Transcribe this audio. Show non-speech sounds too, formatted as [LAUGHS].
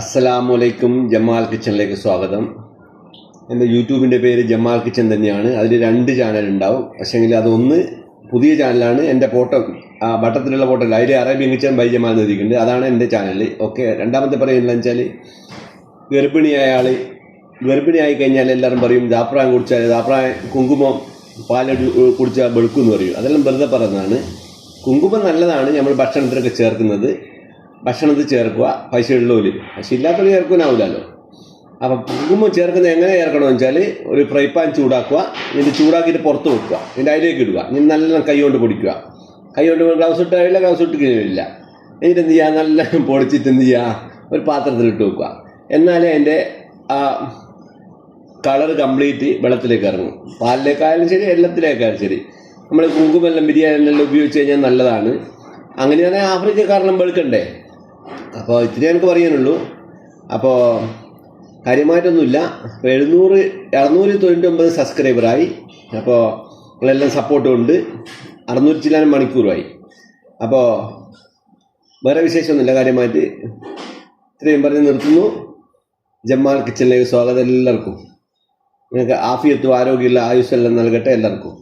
അസ്സലാമലൈക്കും ജമാൽ കിച്ചണിലേക്ക് സ്വാഗതം. എന്റെ യൂട്യൂബിന്റെ പേര് ജമാൽ കിച്ചൻ തന്നെയാണ്. അതിൽ രണ്ട് ചാനൽ ഉണ്ടാവും. പക്ഷേങ്കിൽ അതൊന്ന് പുതിയ ചാനലാണ് എന്റെ ഫോട്ടോ ആ ബട്ടത്തിലുള്ള ഫോട്ടോ അതിൽ അറേബ്യൻ കിച്ചൺ ബൈ ജമാൽ എഴുതിയിട്ടുണ്ട്. അതാണ് എന്റെ ചാനൽ ഓക്കെ രണ്ടാമത്തെ പറയുന്നത് വെച്ചാൽ ഗർഭിണിയായ ആൾ ഗർഭിണിയായി കഴിഞ്ഞാൽ എല്ലാവരും പറയും ദാപ്രായം കുടിച്ചാൽ ദാപ്രായം കുങ്കുമം പാല കുടിച്ചാൽ വെളുക്കും എന്ന് പറയും. അതെല്ലാം വെറുതെ പറയുന്നതാണ്. കുങ്കുമം നല്ലതാണ്. നമ്മൾ ഭക്ഷണത്തിലൊക്കെ ചേർക്കുന്നത്. ഭക്ഷണത്തിൽ ചേർക്കുക പൈസ ഉള്ളൂൽ പക്ഷെ ഇല്ലാത്തവർ ചേർക്കാനാവില്ലല്ലോ അപ്പം കുങ്കുമം ചേർക്കുന്നത് എങ്ങനെ ചേർക്കണമെന്ന് വെച്ചാൽ ഒരു ഫ്രൈ പാൻ ചൂടാക്കുക എന്നിട്ട് ചൂടാക്കിയിട്ട് പുറത്ത് വെക്കുക. എന്നിട്ട് അതിലേക്ക് ഇടുക. ഇനി നല്ല കൈ കൊണ്ട് പൊടിക്കുക. കൈ കൊണ്ട് ഗ്ലൗസ് ഇട്ട് കഴിയില്ല ഗ്ലൗസ് ഇട്ട് കഴിയില്ല എന്നിട്ട് എന്ത് ചെയ്യുക? നല്ല [LAUGHS] പൊടിച്ചിട്ട് എന്ത് ചെയ്യുക? ഒരു പാത്രത്തിലിട്ട് വെക്കുക. എന്നാലേ അതിന്റെ ആ കളർ കംപ്ലീറ്റ് വെള്ളത്തിലേക്ക് ഇറങ്ങും. പാലിലേക്കായാലും ശരി എല്ലാത്തിലേക്കായാലും ശരി. നമ്മൾ കുങ്കുമെല്ലാം ബിരിയാണി എല്ലാം ഉപയോഗിച്ച് കഴിഞ്ഞാൽ നല്ലതാണ്. അങ്ങനെയാണെങ്കിൽ ആഫ്രിക്കക്കാരെല്ലാം വെളുക്കണ്ടേ? അപ്പോൾ ഇത്തിരി എനിക്ക് പറയാനുള്ളൂ. അപ്പോൾ കാര്യമായിട്ടൊന്നുമില്ല. അപ്പോൾ എഴുന്നൂറ് അറുന്നൂറ്റി തൊണ്ണൂറ്റൊമ്പത് സബ്സ്ക്രൈബറായി. അപ്പോൾ നിങ്ങളെല്ലാം സപ്പോർട്ടും ഉണ്ട് അറുന്നൂറ്റി ചില്ലാനും മണിക്കൂറുമായി അപ്പോൾ വേറെ വിശേഷമൊന്നുമില്ല. കാര്യമായിട്ട് ഇത്രയും പറഞ്ഞ് നിർത്തുന്നു. ജമ്മാൽ കിച്ചനിലേക്ക് സ്വാഗതം എല്ലാവർക്കും. നിങ്ങൾക്ക് ആഫിയത്തും ആരോഗ്യമുള്ള ആയുസ്സെല്ലാം നൽകട്ടെ എല്ലാവർക്കും.